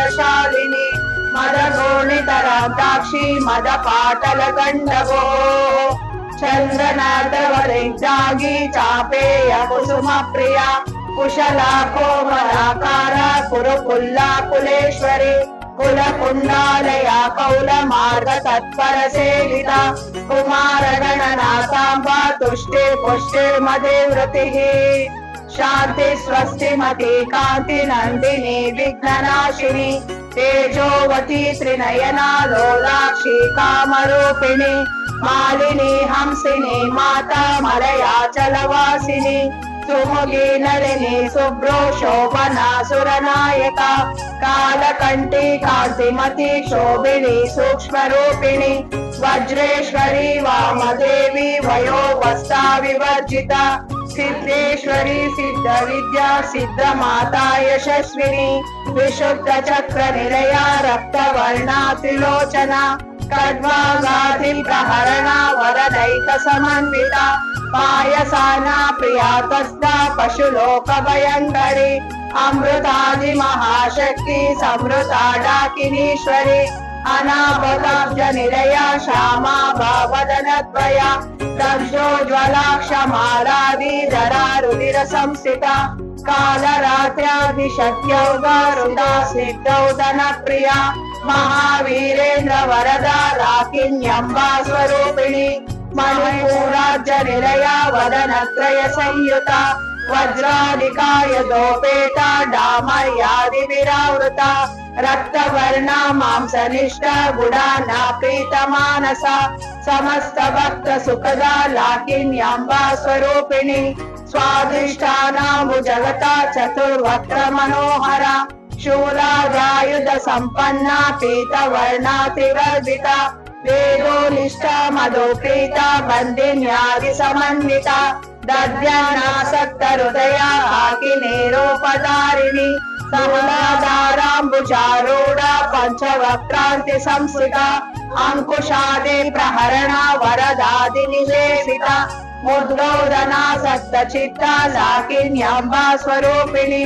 మదశాలిని మదగోణిత రాద్రాక్షి మద పాటల గండవో చంద్రనాథవరిద్దాగి చాపేయ కుసుమ ప్రియ కుశలా కోమలాకార కురుకుల్లా కులేశ్వరి కుల కుండాలయ కౌల మార్గ తత్పర సేవిత కుమార గణనాథాంబ తుష్టి మదే వృతి. శాంతి స్వస్తిమతి కాంతి నందిని విఘ్ననాశిని తేజోవతి త్రినయనా లోలాక్షి కామరూపిణి మాలిని హంసిని మాతా మలయాచలవాసిని सुमुगी नलिनी शुभ्रो शोभना, सुरनायका, कालकण्ठी कान्तिमती शोभिनी, सूक्ष्मरूपिणी, वज्रेश्वरी, वामदेवी वयो वस्ता विवर्जिता, सिद्धेश्वरी सिद्ध विद्या सिद्ध माता यशस्विनी विशुद्ध चक्र निलया रक्तवर्णा, त्रिलोचना खड्वागाधि प्रहरणा वरदैक समन्विता पायसाना प्रियातस्ता पशुलोक भयङ्करी अमृतादि महाशक्ति समृता डाकिनीश्वरी अनापदाब्ज निलया श्यामा भावदनद्वया दक्षोज्वलाक्षमालादिधरा रुधिर संस्थिता कालरात्र्यादिशक्यौगारुदा सिद्धौदनप्रिया महावीरेन्द्र वरदा राकिन्यम्बा स्वरूपिणी मणिपूराज्य निलया वदनत्रय संयुता वज्रादिकाय दोपेता डामर्यादि विरावृता रक्तवर्णा मांसनिष्ठा गुडाना प्रीतमानसा समस्त भक्त सुखदा लाकिन्याम्बा स्वरूपिणी స్వాదిష్టానాము జగత చతుర్వక్ర మనోహర శూలాదాయుధ సంపన్న పీతవర్ణాతివర్ధిత వేదోనిష్ట మధోప్రీత బంధిన్యాది సమన్విత దద్యానాసక్త హృదయ ఆకి నేరోపదారిణి సహలాదారాంబుచారూఢ పంచవక్రాంతి సంస్కృత అంకుశాది ప్రహరణ వరదాది నివేదిత मुद्गौदना सप्तचित्ता लाकिन्याम्बा स्वरूपिणी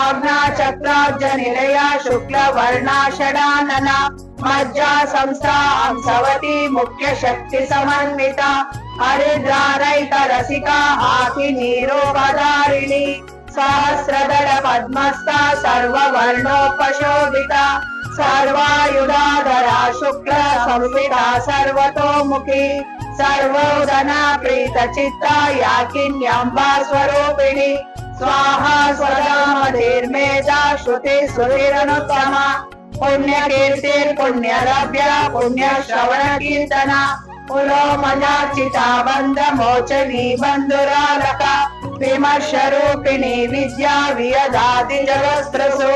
आज्ञा चक्राब्ज निलया शुक्लवर्णा षडानना मज्जा संस्था अंसवती मुख्य शक्ति समन्विता हरिद्रारैक रसिका हाथि नीरोपधारिणी सहस्रदल पद्मस्था सर्ववर्णोपशोभिता सर्वायुधाधरा शुक्ल संस्थिता सर्वतोमुखी సర్వోదనా ప్రీత చిత్తాయాకిన్యాంబా స్వరూపిణి స్వాహా స్వరామధీర్మేధా శృతి సుధీరనుత్తమ. పుణ్య కీర్తిర్పుణ్యలభ్య పుణ్య శ్రవణ కీర్తన పురోమయాచితాబంధ మోచనీ బంధురాలక విమర్శరూపిణి విద్యా వియదాది జగస్త్రసు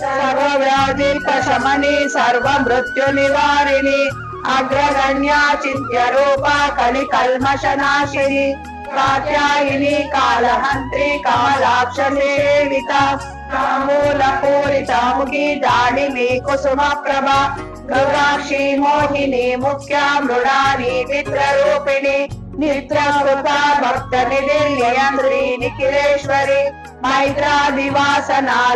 సర్వవ్యాధి ప్రశమని సర్వమృత్యు నివారిణి అగ్రగణ్యాచిత్యరూపా కలి కల్మషనాశిని కాత్యాయిని కాళహంత్రి కాలాక్షసేవిత మూల పూరితాముఖి దాడి మీ కుసుమ ప్రభ మృగాక్షి మోహిని ముఖ్య మృడాని మిత్రరూపిణి నిత్రకృత భక్త నిధిల్యయంత్రి నిఖిలేశ్వరి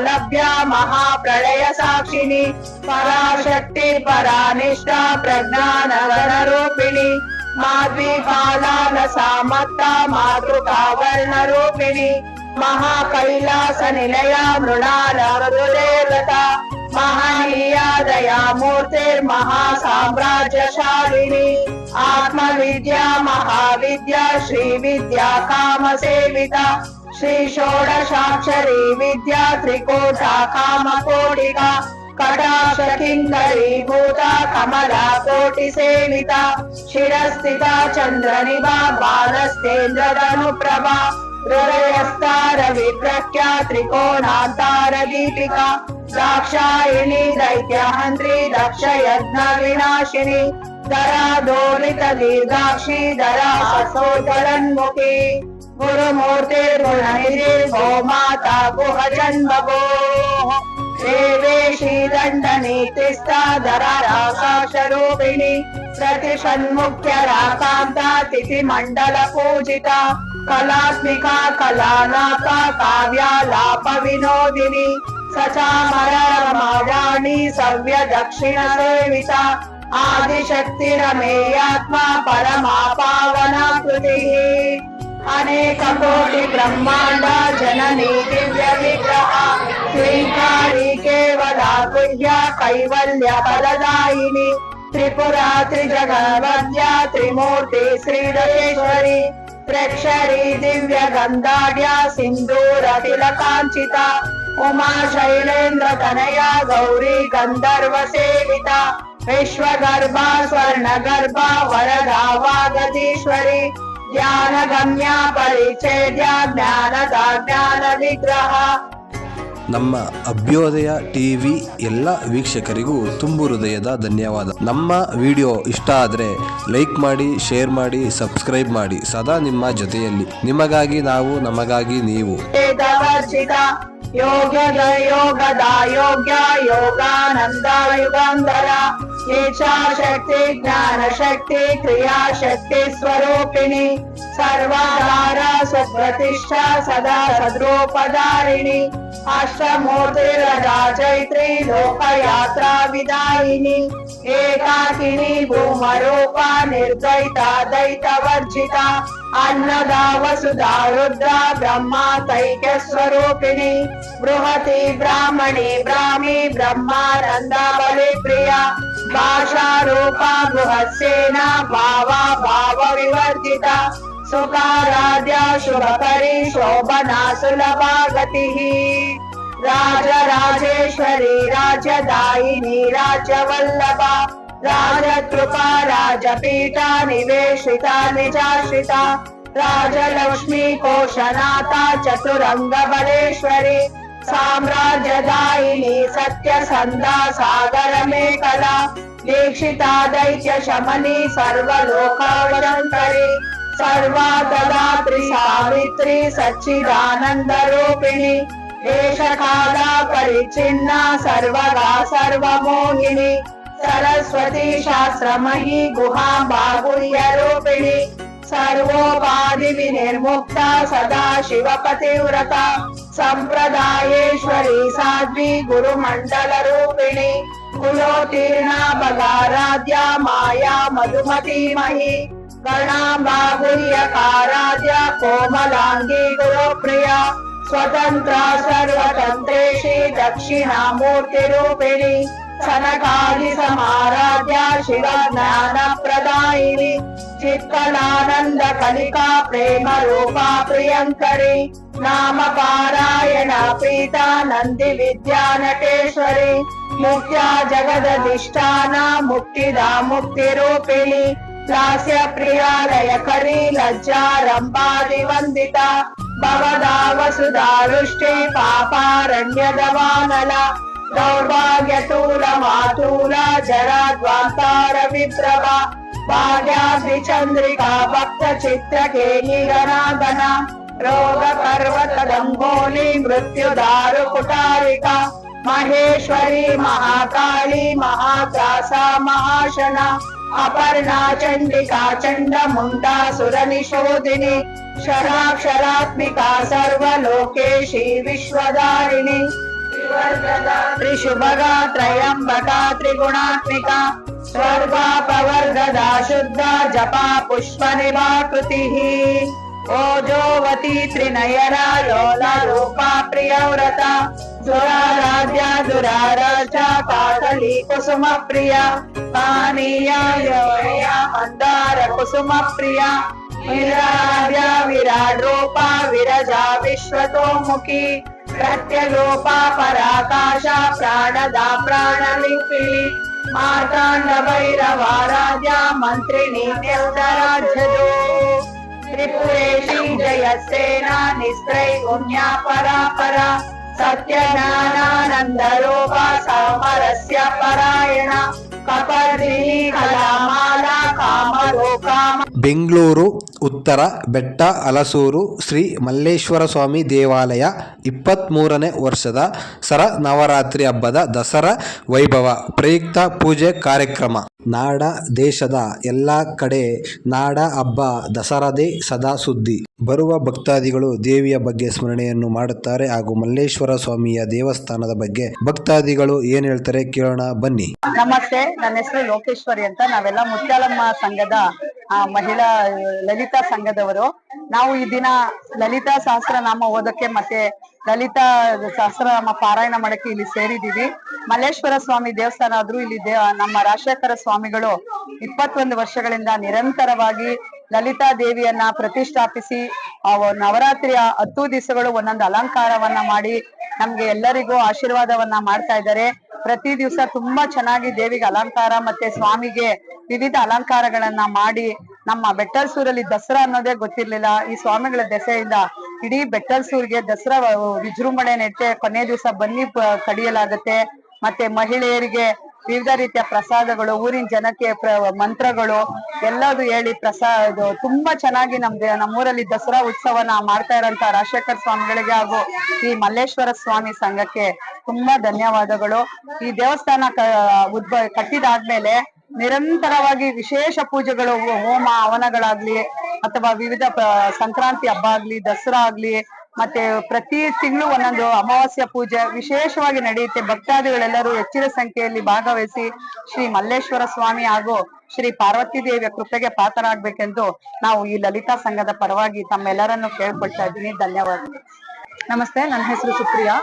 लभ्या महाप्रलय साक्षिणी पराशक्ति परानिष्ठा प्रज्ञानगणरूपिणी माद्वीपालान सामत्ता मातृका वर्णरूपिणी महाकैलास निलया मृणालमृदेवता महनीया दया मूर्तिर्महासाम्राज्यशालिनी आत्मविद्या महाविद्या श्रीविद्या कामसेविता శ్రీ షోడశాక్షరీ విద్యా త్రికోశాఖామకోటిగా కటాక్ష కింకరీభూత కమలా కోటి సేవిత శిరస్థిత చంద్ర నిభా బాలస్తేంద్రధను ప్రభా హృదయస్తార విప్రఖ్యా త్రికోణాంతార దీపిక దాక్షాయిణి దైత్యహంత్రి దక్ష యజ్ఞ వినాశిని ధరా దోరిత దీర్ఘాక్షి ధరా సోదరన్ముఖి. माता गुह जन्मगोः देवेशी दण्डनीतिस्ता धरा राकाशरूपिणी प्रतिषन्मुख्य राकान्ता तिथिमण्डल पूजिता कलात्मिका कलानाका काव्यालाप विनोदिनी सचामर रमावाणी सव्य दक्षिण सेविता आदिशक्तिरमेयात्मा परमा पावना कृतिः అనేక కోటి బ్రహ్మాండ జననీ దివ్య విగ్రహ శ్రీకాళి కేవలాకుల్య కైవల్య బలదాయిని త్రిపురా త్రిజగవద్య త్రిమూర్తి శ్రీడయేశ్వరి ప్రక్షరి దివ్య గంధాఢ్య సింధూర తిలకాంచిత ఉమా శైలేంద్ర తనయ గౌరీ గంధర్వ సేవిత విశ్వగర్భ స్వర్ణ గర్భ వరదా వాగతీశ్వరి ಜ್ಞಾನಗಮ್ಯ ಜ್ಞಾನದ ಜ್ಞಾನ ವಿಗ್ರಹ ನಮ್ಮ ಅಭ್ಯೋದಯ ಟಿವಿ ಎಲ್ಲ ವೀಕ್ಷಕರಿಗೂ ತುಂಬು ಹೃದಯದ ಧನ್ಯವಾದ. ನಮ್ಮ ವಿಡಿಯೋ ಇಷ್ಟ ಆದರೆ ಲೈಕ್ ಮಾಡಿ ಶೇರ್ ಮಾಡಿ ಸಬ್ಸ್ಕ್ರೈಬ್ ಮಾಡಿ. ಸದಾ ನಿಮ್ಮ ಜೊತೆಯಲ್ಲಿ. ನಿಮಗಾಗಿ ನಾವು ನಮಗಾಗಿ ನೀವು. ಯೋಗದ ಯೋಗದ ಯೋಗ್ಯ ಯೋಗಾನಂದ ಯುಗಂಧರ. శక్తి జ్ఞానశక్తి క్రియాశక్తి స్వరూపిణి సర్వాధార సుప్రతిష్ట సదా సద్రోపదారిణి అష్టమూర్తిరజాచైత్రి లోకయాత్ర విదాయిని ఏకాకిని భూమరూప నిర్దైత దైతవర్జిత అన్నదా వసుధా రుద్ర బ్రహ్మ తైక్య స్వరూపిణి బృహతి బ్రాహ్మణి బ్రాహ్మి బ్రహ్మానంద బలి भाषारूपा गृहस्येना भावा भावविवर्जिता। सुकाराद्या शुभकरी शोभना सुलभा गतिः। राजराजेश्वरी राजदायिनी राजवल्लभा। राजतृपा राजपीठा निवेशिता निजाश्रिता राजलक्ष्मी कोशनाता चतुरङ्गबलेश्वरी। साम्राज्यदायिनी सत्यसन्धा सागर मे कला दीक्षिता दैत्यशमनी सर्वलोकावलङ्करी सर्वा ददात्रि सावित्री सच्चिदानंद रूपिणी देश काला परिचिन्ना सर्वदा सर्वमोहिनी सरस्वती शास्त्रमयी गुहाम्बागुह्यरूपिणी सर्वोपाधि विनिर्मुक्ता सदा शिव पतिव्रता संप्रदायेश्वरी साध्वी गुरुमण्डल रूपिणी कुलोतीर्णा बगाराद्या माया मधुमती मही गणाम्बा गुह्यकाराद्या कोमलाङ्गी गुरुप्रिया ಮಾಯಾ ಮಧುಮತಿ ಮಹಿ ಗಣಾಂಬಾಹುಲ್ಯಕಾರಾಧ್ಯ ಕೋಮಲಾಂಗಿ ಗುರುಪ್ರಿಯ ಸ್ವತಂತ್ರ ಸರ್ವತಂತ್ರೇಶಿ ದಕ್ಷಿಣಾಮೂರ್ತಿ ರೂಪಿಣಿ ಸನಕಾದಿ ಸಮಾರಾಧ್ಯ ಶಿವ ಜ್ಞಾನ ಪ್ರದಾಯಿನಿ ಚಿತ್ಕಲಾನಂದ ಕಲಿಕಾ భవదావసుధారుష్టి పాపారణ్యదవానల దౌర్భాగ్యతూల మాతూల జరా ద్వాంతార విప్రభ భాగ్యాద్రి చంద్రికా భక్త చిత్ర కేణిగనాదన రోగ పర్వత దంగోలి మృత్యుదారు కుటారిక మహేశ్వరి మహాకాళి మహాత్రాస మహాశన అపర్ణా చండికా చండముండా సురనిశోదిని శరాక్షరాత్మికా సర్వలోకేశీ విశ్వదారిణి. త్రిశుభగా త్రయంబకా త్రిగుణాత్మికా స్వర్గాపవర్గదా శుద్ధ జపా పుష్ప నివాకృతి ఓజోవతి త్రినయనా యోల రూపా ప్రియవ్రత దురారాధ్య దురారాజ పాటలి కుసుమ ప్రియ పానీయ యోయ మందార కుసుమ ప్రియ విరాధ్య విరాట్ రూప విరజ విశ్వతోముఖి ప్రత్యలోప పరాకాశ ప్రాణద ప్రాణలిపిలి మార్తాండ భైరవారాధ్య మంత్రిని నిర్ధరాధ్యదో త్రిపురేషి జయసేన నిస్త్రై పుణ్య పరా పరా ಬೆಂಗಳೂರು, ಉತ್ತರ, ಬೆಟ್ಟ ಹಲಸೂರು ಶ್ರೀ ಮಲ್ಲೇಶ್ವರ ಸ್ವಾಮಿ ದೇವಾಲಯ ಇಪ್ಪತ್ತ್ಮೂರನೇ ವರ್ಷದ ಸರ ನವರಾತ್ರಿ ಹಬ್ಬದ ದಸರಾ ವೈಭವ, ಪ್ರಯುಕ್ತ ಪೂಜೆ ಕಾರ್ಯಕ್ರಮ. ನಾಡ ದೇಶದ ಎಲ್ಲ ಕಡೆ ನಾಡ ಹಬ್ಬ ದಸರಾದೇ ಸದಾ ಸುದ್ದಿ. ಬರುವ ಭಕ್ತಾದಿಗಳು ದೇವಿಯ ಬಗ್ಗೆ ಸ್ಮರಣೆಯನ್ನು ಮಾಡುತ್ತಾರೆ ಹಾಗೂ ಮಲ್ಲೇಶ್ವರ ಸ್ವಾಮಿಯ ದೇವಸ್ಥಾನದ ಬಗ್ಗೆ ಭಕ್ತಾದಿಗಳು ಏನ್ ಹೇಳ್ತಾರೆ ಕೇಳೋಣ, ಬನ್ನಿ. ನಮಸ್ತೆ, ನನ್ನ ಹೆಸರು ಲೋಕೇಶ್ವರಿ ಅಂತ. ನಾವೆಲ್ಲ ಮುತ್ಯಾಲಮ್ಮ ಸಂಘದ ಮಹಿಳಾ, ಲಲಿತಾ ಸಂಘದವರು. ನಾವು ಈ ದಿನ ಲಲಿತಾ ಸಹಸ್ರನಾಮ ಓದಕ್ಕೆ ಮತ್ತೆ ಲಲಿತಾ ಸಹಸ್ರನಾಮ ಪಾರಾಯಣ ಮಾಡಕ್ಕೆ ಇಲ್ಲಿ ಸೇರಿದೀವಿ ಮಲ್ಲೇಶ್ವರ ಸ್ವಾಮಿ ದೇವಸ್ಥಾನ ಆದ್ರೂ ಇಲ್ಲಿ ನಮ್ಮ ರಾಜಶೇಖರ ಸ್ವಾಮಿಗಳು ಇಪ್ಪತ್ತೊಂದು ವರ್ಷಗಳಿಂದ ನಿರಂತರವಾಗಿ ಲಲಿತಾ ದೇವಿಯನ್ನ ಪ್ರತಿಷ್ಠಾಪಿಸಿ ಆ ನವರಾತ್ರಿಯ ಹತ್ತು ದಿವಸಗಳು ಒಂದೊಂದು ಅಲಂಕಾರವನ್ನ ಮಾಡಿ ನಮ್ಗೆ ಎಲ್ಲರಿಗೂ ಆಶೀರ್ವಾದವನ್ನ ಮಾಡ್ತಾ ಇದ್ದಾರೆ. ಪ್ರತಿ ದಿವಸ ತುಂಬಾ ಚೆನ್ನಾಗಿ ದೇವಿಗೆ ಅಲಂಕಾರ ಮತ್ತೆ ಸ್ವಾಮಿಗೆ ವಿವಿಧ ಅಲಂಕಾರಗಳನ್ನ ಮಾಡಿ ನಮ್ಮ ಬೆಟ್ಟಲ್ಸೂರಲ್ಲಿ ದಸರಾ ಅನ್ನೋದೇ ಗೊತ್ತಿರ್ಲಿಲ್ಲ. ಈ ಸ್ವಾಮಿಗಳ ದೆಸೆಯಿಂದ ಇಡೀ ಬೆಟ್ಟಲ್ಸೂರ್ಗೆ ದಸರಾ ವಿಜೃಂಭಣೆ ನೆಟ್ಟೆ ಕೊನೆ ದಿವಸ ಬನ್ನಿ ಕಡಿಯಲಾಗುತ್ತೆ ಕಡಿಯಲಾಗತ್ತೆ. ಮತ್ತೆ ಮಹಿಳೆಯರಿಗೆ ವಿವಿಧ ರೀತಿಯ ಪ್ರಸಾದಗಳು, ಊರಿನ ಜನಕ್ಕೆ ಪ್ರ- ಮಂತ್ರಗಳು, ಎಲ್ಲದು ಹೇಳಿ ಪ್ರಸಾದ ತುಂಬಾ ಚೆನ್ನಾಗಿ ನಮ್ದು ನಮ್ಮೂರಲ್ಲಿ ದಸರಾ ಉತ್ಸವನ ಮಾಡ್ತಾ ಇರೋಂತ ರಾಜಶೇಖರ್ ಸ್ವಾಮಿಗಳಿಗೆ ಹಾಗೂ ಈ ಮಲ್ಲೇಶ್ವರ ಸ್ವಾಮಿ ಸಂಘಕ್ಕೆ ತುಂಬಾ ಧನ್ಯವಾದಗಳು. ಈ ದೇವಸ್ಥಾನ ಉದ್ಭವ ಕಟ್ಟಿದಾದ್ಮೇಲೆ ನಿರಂತರವಾಗಿ ವಿಶೇಷ ಪೂಜೆಗಳು ಹೋಮ, ಹವನಗಳಾಗ್ಲಿ, ಅಥವಾ ವಿವಿಧ ಸಂಕ್ರಾಂತಿ ಹಬ್ಬ ಆಗ್ಲಿ, ದಸರಾ ಆಗ್ಲಿ ಮತ್ತೆ ಪ್ರತಿ ತಿಂಗಳು ಒಂದೊಂದು ಅಮಾವಾಸ್ಯ ಪೂಜೆ ವಿಶೇಷವಾಗಿ ನಡೆಯುತ್ತೆ. ಭಕ್ತಾದಿಗಳೆಲ್ಲರೂ ಹೆಚ್ಚಿನ ಸಂಖ್ಯೆಯಲ್ಲಿ ಭಾಗವಹಿಸಿ ಶ್ರೀ ಮಲ್ಲೇಶ್ವರ ಸ್ವಾಮಿ ಹಾಗೂ ಶ್ರೀ ಪಾರ್ವತಿ ದೇವಿಯ ಕೃಪೆಗೆ ಪಾತ್ರರಾಗ್ಬೇಕೆಂದು ನಾವು ಈ ಲಲಿತಾ ಸಂಘದ ಪರವಾಗಿ ತಮ್ಮೆಲ್ಲರನ್ನು ಕೇಳ್ಕೊಳ್ತಾ ಇದ್ದೀನಿ. ಧನ್ಯವಾದ. ನಮಸ್ತೆ, ನನ್ನ ಹೆಸರು ಸುಪ್ರಿಯಾ.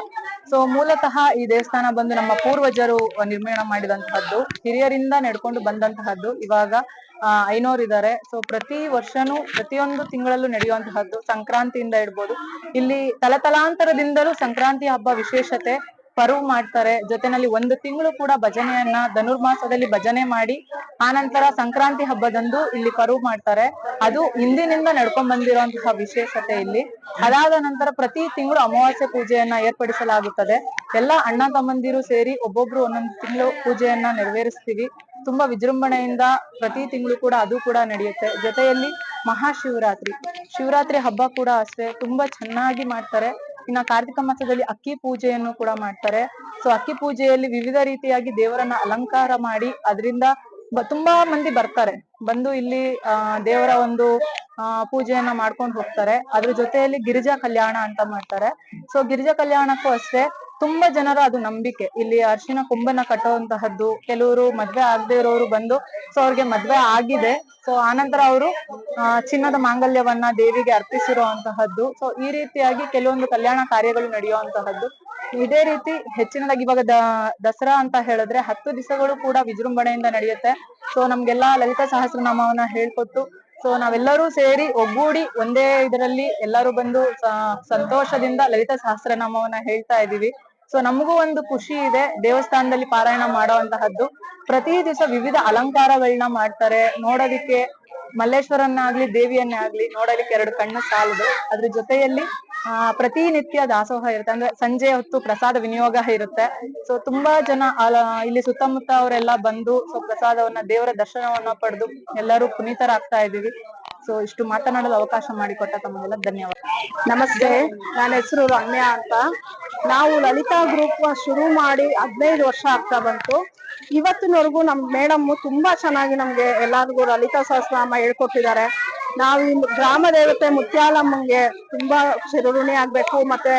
ಸೊ ಮೂಲತಃ ಈ ದೇವಸ್ಥಾನ ಬಂದು ನಮ್ಮ ಪೂರ್ವಜರು ನಿರ್ಮಾಣ ಮಾಡಿದಂತಹದ್ದು, ಹಿರಿಯರಿಂದ ನಡ್ಕೊಂಡು ಬಂದಂತಹದ್ದು, ಇವಾಗ ಆ, ಐನೋರಿದ್ದಾರೆ ಸೊ ಪ್ರತಿ ವರ್ಷನೂ ಪ್ರತಿಯೊಂದು ತಿಂಗಳಲ್ಲೂ ನಡೆಯುವಂತಹದ್ದು ಸಂಕ್ರಾಂತಿಯಿಂದ ಇಡ್ಬೋದು ಇಲ್ಲಿ ತಲತಲಾಂತರದಿಂದಲೂ ಸಂಕ್ರಾಂತಿ ಹಬ್ಬ ವಿಶೇಷತೆ. ಪರ್ವ್ ಮಾಡ್ತಾರೆ. ಜೊತೆನಲ್ಲಿ ಒಂದು ತಿಂಗಳು ಕೂಡ ಭಜನೆಯನ್ನ ಧನುರ್ಮಾಸದಲ್ಲಿ ಭಜನೆ ಮಾಡಿ, ಆನಂತರ ಸಂಕ್ರಾಂತಿ ಹಬ್ಬದಂದು ಇಲ್ಲಿ ಪರ್ವ್ ಮಾಡ್ತಾರೆ. ಅದು ಹಿಂದಿನಿಂದ ನಡ್ಕೊಂಡ್ ಬಂದಿರುವಂತಹ ವಿಶೇಷತೆ ಇಲ್ಲಿ. ಅದಾದ ನಂತರ ಪ್ರತಿ ತಿಂಗಳು ಅಮಾವಾಸ್ಯೆ ಪೂಜೆಯನ್ನ ಏರ್ಪಡಿಸಲಾಗುತ್ತದೆ. ಎಲ್ಲಾ ಅಣ್ಣ ತಮ್ಮಂದಿರು ಸೇರಿ ಒಬ್ಬೊಬ್ರು ಒಂದೊಂದು ತಿಂಗಳು ಪೂಜೆಯನ್ನ ನೆರವೇರಿಸ್ತೀವಿ. ತುಂಬಾ ವಿಜೃಂಭಣೆಯಿಂದ ಪ್ರತಿ ತಿಂಗಳು ಕೂಡ ಅದು ಕೂಡ ನಡೆಯುತ್ತೆ. ಜೊತೆಯಲ್ಲಿ ಮಹಾಶಿವರಾತ್ರಿ. ಶಿವರಾತ್ರಿ ಹಬ್ಬ ಕೂಡ ಅಷ್ಟೇ. ತುಂಬಾ ಚೆನ್ನಾಗಿ ಮಾಡ್ತಾರೆ. ಇನ್ನ ಕಾರ್ತಿಕ ಮಾಸದಲ್ಲಿ ಅಕ್ಕಿ ಪೂಜೆಯನ್ನು ಕೂಡ ಮಾಡ್ತಾರೆ. ಸೊ ಅಕ್ಕಿ ಪೂಜೆಯಲ್ಲಿ ವಿವಿಧ ರೀತಿಯಾಗಿ ದೇವರನ್ನ ಅಲಂಕಾರ ಮಾಡಿ ಅದರಿಂದ ತುಂಬಾ ಮಂದಿ ಬರ್ತಾರೆ. ಬಂದು ಇಲ್ಲಿ, ಆ, ದೇವರ ಒಂದು, ಆ, ಪೂಜೆಯನ್ನ ಮಾಡ್ಕೊಂಡು ಹೋಗ್ತಾರೆ. ಅದ್ರ ಜೊತೆಯಲ್ಲಿ ಗಿರಿಜಾ ಕಲ್ಯಾಣ ಅಂತ ಮಾಡ್ತಾರೆ. ಸೊ ಗಿರಿಜಾ ಕಲ್ಯಾಣಕ್ಕೂ ಅಷ್ಟೇ ತುಂಬಾ ಜನರ ಅದು ನಂಬಿಕೆ. ಇಲ್ಲಿ ಅರಿಶಿನ ಕೊಂಬನ್ನ ಕಟ್ಟುವಂತಹದ್ದು ಕೆಲವರು ಮದ್ವೆ ಆಗದೆ ಇರೋರು ಬಂದು ಸೊ ಅವ್ರಿಗೆ ಮದ್ವೆ ಆಗಿದೆ. ಸೊ ಆನಂತರ ಅವರು ಚಿನ್ನದ ಮಾಂಗಲ್ಯವನ್ನ ದೇವಿಗೆ ಅರ್ಪಿಸಿರುವಂತಹದ್ದು. ಸೊ ಈ ರೀತಿಯಾಗಿ ಕೆಲವೊಂದು ಕಲ್ಯಾಣ ಕಾರ್ಯಗಳು ನಡೆಯುವಂತಹದ್ದು. ಇದೇ ರೀತಿ ಹೆಚ್ಚಿನದಾಗಿ ಇವಾಗ ದಸರಾ ಅಂತ ಹೇಳಿದ್ರೆ ಹತ್ತು ದಿವಸಗಳು ಕೂಡ ವಿಜೃಂಭಣೆಯಿಂದ ನಡೆಯುತ್ತೆ. ಸೊ ನಮ್ಗೆಲ್ಲಾ ಲಲಿತಾ ಸಹಸ್ರನಾಮವನ್ನ ಹೇಳ್ಕೊಟ್ಟು ಸೊ ನಾವೆಲ್ಲರೂ ಸೇರಿ ಒಗ್ಗೂಡಿ ಒಂದೇ ಇದರಲ್ಲಿ ಎಲ್ಲರೂ ಬಂದು ಸಂತೋಷದಿಂದ ಲಲಿತ ಸಹಸ್ರನಾಮವನ್ನ ಹೇಳ್ತಾ ಇದೀವಿ ಸೊ ನಮಗೂ ಒಂದು ಖುಷಿ ಇದೆ ದೇವಸ್ಥಾನದಲ್ಲಿ ಪಾರಾಯಣ ಮಾಡುವಂತಹದ್ದು. ಪ್ರತಿ ದಿವಸ ವಿವಿಧ ಅಲಂಕಾರಗಳನ್ನ ಮಾಡ್ತಾರೆ. ನೋಡೋದಿಕ್ಕೆ ಮಲ್ಲೇಶ್ವರನ್ನಾಗ್ಲಿ ದೇವಿಯನ್ನೇ ಆಗ್ಲಿ ನೋಡಲಿಕ್ಕೆ ಎರಡು ಕಣ್ಣು ಸಾಲದು. ಅದ್ರ ಜೊತೆಯಲ್ಲಿ ಆ, ಪ್ರತಿನಿತ್ಯ ದಾಸೋಹ ಇರುತ್ತೆ. ಅಂದ್ರೆ ಸಂಜೆ ಹೊತ್ತು ಪ್ರಸಾದ ವಿನಿಯೋಗ ಇರುತ್ತೆ. ಸೊ ತುಂಬಾ ಜನ ಇಲ್ಲಿ ಸುತ್ತಮುತ್ತ ಅವರೆಲ್ಲ ಬಂದು ಸೊ ಪ್ರಸಾದವನ್ನ, ದೇವರ ದರ್ಶನವನ್ನ ಪಡೆದು ಎಲ್ಲರೂ ಪುನೀತರಾಗ್ತಾ ಇದೀವಿ ಸೊ ಇಷ್ಟು ಮಾತನಾಡಲು ಅವಕಾಶ ಮಾಡಿಕೊಟ್ಟ ತಮಗೆಲ್ಲ ಧನ್ಯವಾದ. ನಮಸ್ತೆ. ನನ್ನ ಹೆಸರು ರಮ್ಯಾ ಅಂತ. ನಾವು ಲಲಿತಾ ಗ್ರೂಪ್ ಶುರು ಮಾಡಿ ಹದಿನೈದು ವರ್ಷ ಆಗ್ತಾ ಬಂತು. ಇವತ್ತಿನವರೆಗೂ ನಮ್ ಮೇಡಮ್ ತುಂಬಾ ಚೆನ್ನಾಗಿ ನಮ್ಗೆ ಎಲ್ಲಾರ್ಗೂ ಲಲಿತಾ ಸಹಸ್ರನಾಮ ಹೇಳ್ಕೊಟ್ಟಿದ್ದಾರೆ. ನಾವು ಈ ಗ್ರಾಮ ದೇವತೆ ಮುತ್ಯಾಲಮ್ಮಂಗೆ ತುಂಬಾ ಚಿರಋಣಿ ಆಗ್ಬೇಕು, ಮತ್ತೆ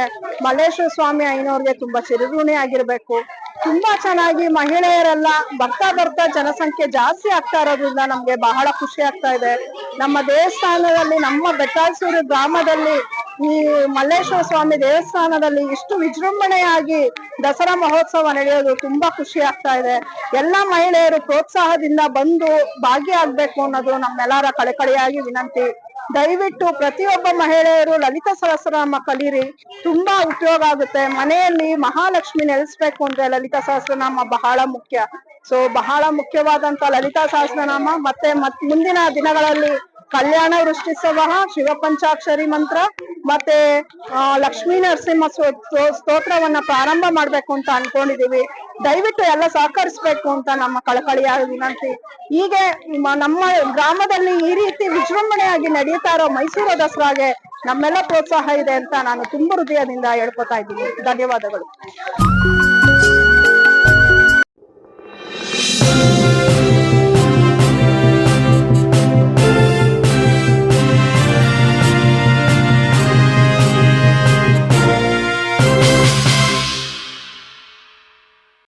ಮಲ್ಲೇಶ್ವರ ಸ್ವಾಮಿ ಅಯ್ಯನವ್ರಿಗೆ ತುಂಬಾ ಚಿರಋಣಿ ಆಗಿರ್ಬೇಕು. ತುಂಬಾ ಚೆನ್ನಾಗಿ ಮಹಿಳೆಯರೆಲ್ಲ ಬರ್ತಾ ಬರ್ತಾ ಜನಸಂಖ್ಯೆ ಜಾಸ್ತಿ ಆಗ್ತಾ ಇರೋದ್ರಿಂದ ನಮ್ಗೆ ಬಹಳ ಖುಷಿ ಆಗ್ತಾ ಇದೆ. ನಮ್ಮ ದೇವಸ್ಥಾನದಲ್ಲಿ, ನಮ್ಮ ಬೆಟ್ಟಾಲ್ಸೂರು ಗ್ರಾಮದಲ್ಲಿ ಈ ಮಲ್ಲೇಶ್ವರ ಸ್ವಾಮಿ ದೇವಸ್ಥಾನದಲ್ಲಿ ಇಷ್ಟು ವಿಜೃಂಭಣೆಯಾಗಿ ದಸರಾ ಮಹೋತ್ಸವ ನಡೆಯೋದು ತುಂಬಾ ಖುಷಿ ಆಗ್ತಾ ಇದೆ. ಎಲ್ಲಾ ಮಹಿಳೆಯರು ಪ್ರೋತ್ಸಾಹದಿಂದ ಬಂದು ಭಾಗಿಯಾಗಬೇಕು ಅನ್ನೋದು ನಮ್ಮೆಲ್ಲರ ಕಳಕಳಿಯಾಗಿ ವಿನಂತಿ. ದಯವಿಟ್ಟು ಪ್ರತಿಯೊಬ್ಬ ಮಹಿಳೆಯರು ಲಲಿತ ಸಹಸ್ರನಾಮ ಕಲೀರಿ. ತುಂಬಾ ಉಪಯೋಗ ಆಗುತ್ತೆ. ಮನೆಯಲ್ಲಿ ಮಹಾಲಕ್ಷ್ಮಿ ನೆಲೆಸ್ಬೇಕು ಅಂದ್ರೆ ಲಲಿತಾ ಸಹಸ್ರನಾಮ ಬಹಳ ಮುಖ್ಯ. ಸೊ ಬಹಳ ಮುಖ್ಯವಾದಂತ ಲಲಿತಾ ಸಹಸ್ರನಾಮ ಮತ್ತೆ ಮತ್ ಮುಂದಿನ ದಿನಗಳಲ್ಲಿ ಕಲ್ಯಾಣ ವೃಷ್ಟಿಸವ ಶಿವ ಪಂಚಾಕ್ಷರಿ ಮಂತ್ರ ಮತ್ತೆ ಲಕ್ಷ್ಮೀ ನರಸಿಂಹ ಸ್ತೋ- ಸ್ತೋ- ಸ್ತೋತ್ರವನ್ನ ಪ್ರಾರಂಭ ಮಾಡ್ಬೇಕು ಅಂತ ಅನ್ಕೊಂಡಿದೀವಿ. ದಯವಿಟ್ಟು ಎಲ್ಲ ಸಹಕರಿಸ್ಬೇಕು ಅಂತ ನಮ್ಮ ಕಳಕಳಿಯ ವಿನಂತಿ. ಹೀಗೆ ನಮ್ಮ ಗ್ರಾಮದಲ್ಲಿ ಈ ರೀತಿ ವಿಜೃಂಭಣೆಯಾಗಿ ನಡೀತಾ ಇರೋ ಮೈಸೂರು ದಸರಾಗೆ ನಮ್ಮೆಲ್ಲ ಪ್ರೋತ್ಸಾಹ ಇದೆ ಅಂತ ನಾನು ತುಂಬ ಹೃದಯದಿಂದ ಹೇಳ್ಕೊತಾ ಇದ್ದೀನಿ. ಧನ್ಯವಾದಗಳು.